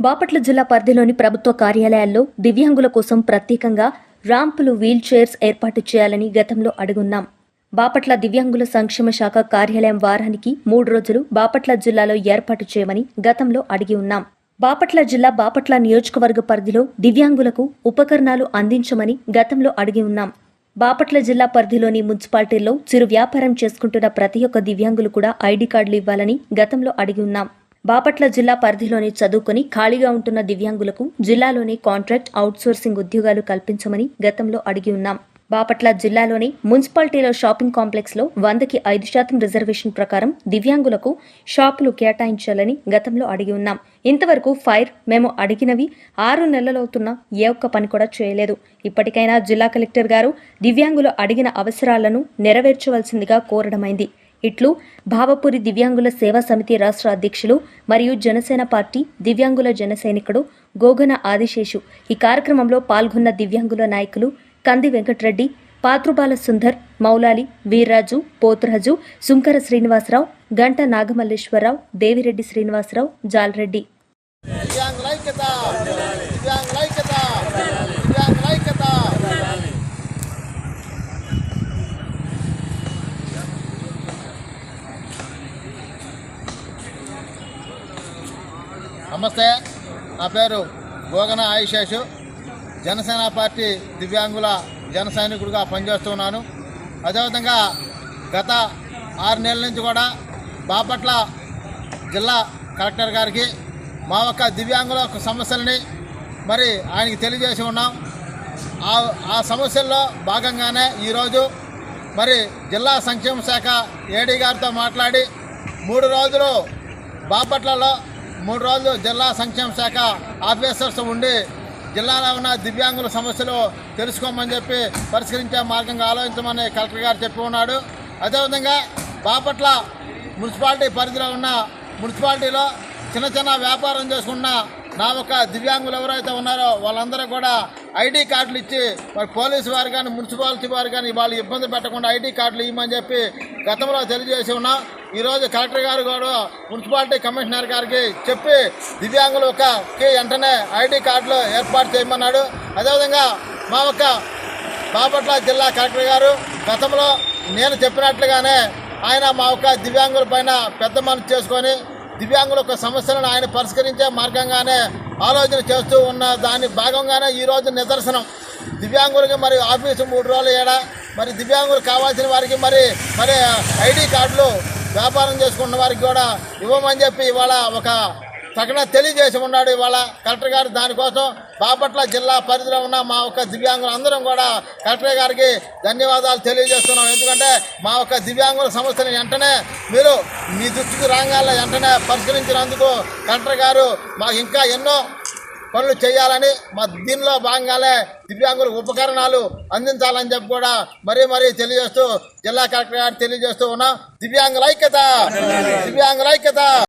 బాపట్ల జిల్లా పరిధిలోని ప్రభుత్వ కార్యాలయాల్లో దివ్యాంగుల కోసం ప్రత్యేకంగా ర్యాంపులు వీల్ చైర్స్ ఏర్పాటు చేయాలని గతంలో అడుగున్నాం. బాపట్ల దివ్యాంగుల సంక్షేమ శాఖ కార్యాలయం వారానికి మూడు రోజులు బాపట్ల జిల్లాలో ఏర్పాటు చేయమని గతంలో అడిగి ఉన్నాం. బాపట్ల జిల్లా బాపట్ల నియోజకవర్గ పరిధిలో దివ్యాంగులకు ఉపకరణాలు అందించమని గతంలో అడిగి ఉన్నాం. బాపట్ల జిల్లా పరిధిలోని మున్సిపాలిటీల్లో చిరు వ్యాపారం చేసుకుంటున్న ప్రతి ఒక్క దివ్యాంగులు కూడా ఐడి కార్డులు ఇవ్వాలని గతంలో అడిగి ఉన్నాం. బాపట్ల జిల్లా పరిధిలోని చదువుకొని ఖాళీగా ఉంటున్న దివ్యాంగులకు జిల్లాలోని కాంట్రాక్ట్ అవుట్సోర్సింగ్ ఉద్యోగాలు కల్పించమని గతంలో అడిగి ఉన్నాం. బాపట్ల జిల్లాలోని మున్సిపాలిటీలో షాపింగ్ కాంప్లెక్స్లో వందకి ఐదు శాతం రిజర్వేషన్ ప్రకారం దివ్యాంగులకు షాపులు కేటాయించాలని గతంలో అడిగి ఉన్నాం. ఇంతవరకు ఫైర్ మేము అడిగినవి ఆరు నెలలవుతున్న ఏ ఒక్క పని కూడా చేయలేదు. ఇప్పటికైనా జిల్లా కలెక్టర్ గారు దివ్యాంగులు అడిగిన అవసరాలను నెరవేర్చవలసిందిగా కోరడమైంది. ఇట్లు భావపురి దివ్యాంగుల సేవా సమితి రాష్ట్ర అధ్యక్షులు మరియు జనసేన పార్టీ దివ్యాంగుల జనసైనికుడు గోగన ఆదిశేషు. ఈ కార్యక్రమంలో పాల్గొన్న దివ్యాంగుల నాయకులు కంది వెంకటరెడ్డి పాత్రుబాల సుందర్ మౌలాలి వీర్రాజు పోతురాజు సుంకర శ్రీనివాసరావు గంట నాగమల్లేశ్వరరావు దేవిరెడ్డి శ్రీనివాసరావు జాల్రెడ్డి దివ్యాంగుల ఐక్యత దివ్యాంగుల ఐక్యత దివ్యాంగుల ఐక్యత నమస్తే. నా పేరు గోగన ఆయుషేషు. జనసేన పార్టీ దివ్యాంగుల జన సైనికుడిగా పనిచేస్తున్నాను. అదేవిధంగా గత ఆరు నెలల నుంచి కూడా బాపట్ల జిల్లా కలెక్టర్ గారికి మా యొక్క దివ్యాంగుల సమస్యలని మరి ఆయనకి తెలియజేసి ఉన్నాం. ఆ ఆ సమస్యల్లో భాగంగానే ఈరోజు మరి జిల్లా సంక్షేమ శాఖ ఏడీ గారితో మాట్లాడి మూడు రోజులు బాపట్లలో మూడు రోజులు జిల్లా సంక్షేమ శాఖ ఆఫీసర్స్ ఉండి జిల్లాలో ఉన్న దివ్యాంగుల సమస్యలు తెలుసుకోమని చెప్పి పరిష్కరించే మార్గంగా ఆలోచించమని కలెక్టర్ గారు చెప్పి ఉన్నాడు. అదేవిధంగా బాపట్ల మున్సిపాలిటీ పరిధిలో ఉన్న మున్సిపాలిటీలో చిన్న చిన్న వ్యాపారం చేసుకున్న నా ఒక దివ్యాంగులు ఎవరైతే ఉన్నారో వాళ్ళందరూ కూడా ఐడి కార్డులు ఇచ్చి మరి పోలీసు వారు కానీ మున్సిపాలిటీ వారు కానీ వాళ్ళు ఇబ్బంది పెట్టకుండా ఐడి కార్డులు ఇవ్వమని చెప్పి గతంలో తెలియజేసి ఉన్నాం. ఈరోజు కలెక్టర్ గారు కూడా మున్సిపాలిటీ కమిషనర్ గారికి చెప్పి దివ్యాంగుల యొక్కకి వెంటనే ఐడి కార్డులు ఏర్పాటు చేయమన్నాడు. అదేవిధంగా మా యొక్క బాపట్ల జిల్లా కలెక్టర్ గారు గతంలో నేను చెప్పినట్లుగానే ఆయన మా యొక్క దివ్యాంగుల పైన పెద్ద మనసు చేసుకొని దివ్యాంగుల యొక్క సమస్యలను ఆయన పరిష్కరించే మార్గంగానే ఆలోచన చేస్తూ ఉన్న దాని భాగంగానే ఈరోజు నిదర్శనం. దివ్యాంగులకి మరి ఆఫీసు మూడు రోజులు ఏడా? మరి దివ్యాంగులు కావాల్సిన వారికి మరి మరి ఐడి కార్డులు వ్యాపారం చేసుకున్న వారికి కూడా ఇవ్వమని చెప్పి ఇవాళ ఒక ప్రకటన తెలియజేసి ఉన్నాడు ఇవాళ కలెక్టర్ గారు. దానికోసం బాపట్ల జిల్లా పరిధిలో ఉన్న మా యొక్క దివ్యాంగులు అందరం కూడా కలెక్టర్ గారికి ధన్యవాదాలు తెలియజేస్తున్నాం. ఎందుకంటే మా యొక్క దివ్యాంగుల సమస్యను వెంటనే మీరు మీ దృష్టికి రాగాల వెంటనే పరిశీలించినందుకు కలెక్టర్ గారు మాకు ఇంకా ఎన్నో పనులు చేయాలని మా దీనిలో భాగంగానే దివ్యాంగులకు ఉపకరణాలు అందించాలని చెప్పి కూడా మరీ మరీ తెలియజేస్తూ జిల్లా కలెక్టర్ గారు తెలియజేస్తూ ఉన్నాం. దివ్యాంగుల ఐక్యత! దివ్యాంగుల ఐక్యత!